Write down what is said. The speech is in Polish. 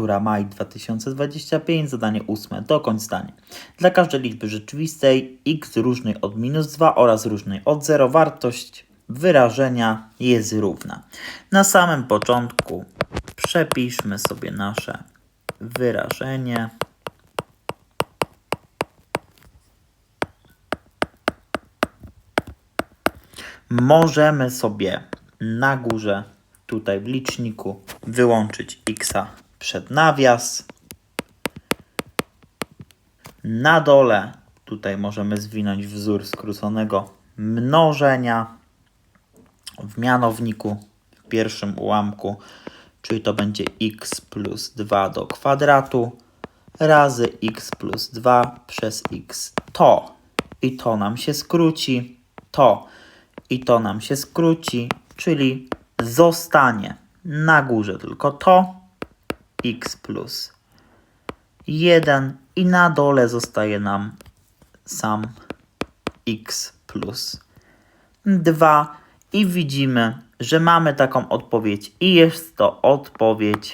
która maj 2025, zadanie ósme, dokończ zdanie. Dla każdej liczby rzeczywistej x różnej od minus 2 oraz różnej od 0 wartość wyrażenia jest równa. Na samym początku przepiszmy sobie nasze wyrażenie. Możemy sobie na górze, tutaj w liczniku, wyłączyć x przed nawias. Na dole tutaj możemy zwinąć wzór skróconego mnożenia w mianowniku w pierwszym ułamku, czyli to będzie x plus 2 do kwadratu razy x plus 2 przez x to. I to nam się skróci, to i to nam się skróci, czyli zostanie na górze tylko to x plus. 1 i na dole zostaje nam sam x plus. 2 i widzimy, że mamy taką odpowiedź i jest to odpowiedź